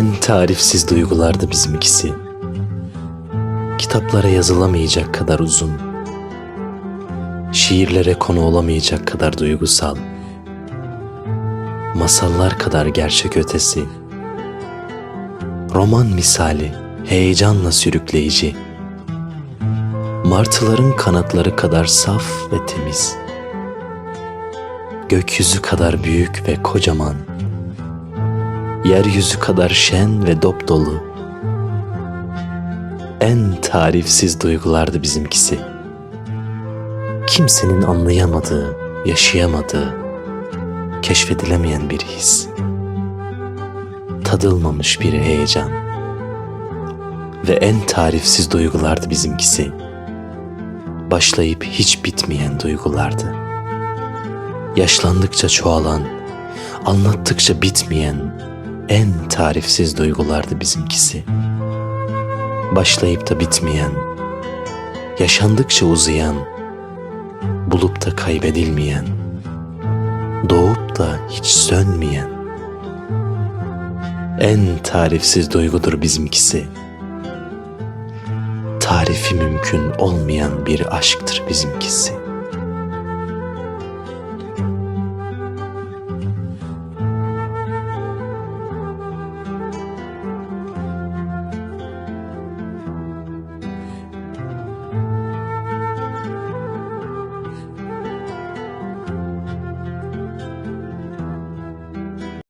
En tarifsiz duygulardı bizimkisi. Kitaplara yazılamayacak kadar uzun. Şiirlere konu olamayacak kadar duygusal. Masallar kadar gerçek ötesi. Roman misali, heyecanla sürükleyici. Martıların kanatları kadar saf ve temiz. Gökyüzü kadar büyük ve kocaman. Yeryüzü kadar şen ve dop dolu. En tarifsiz duygulardı bizimkisi. Kimsenin anlayamadığı, yaşayamadığı, keşfedilemeyen bir his. Tadılmamış bir heyecan. Ve en tarifsiz duygulardı bizimkisi. Başlayıp hiç bitmeyen duygulardı. Yaşlandıkça çoğalan, anlattıkça bitmeyen en tarifsiz duygulardı bizimkisi. Başlayıp da bitmeyen, yaşandıkça uzayan, bulup da kaybedilmeyen, doğup da hiç sönmeyen, en tarifsiz duygudur bizimkisi. Tarifi mümkün olmayan bir aşktır bizimkisi.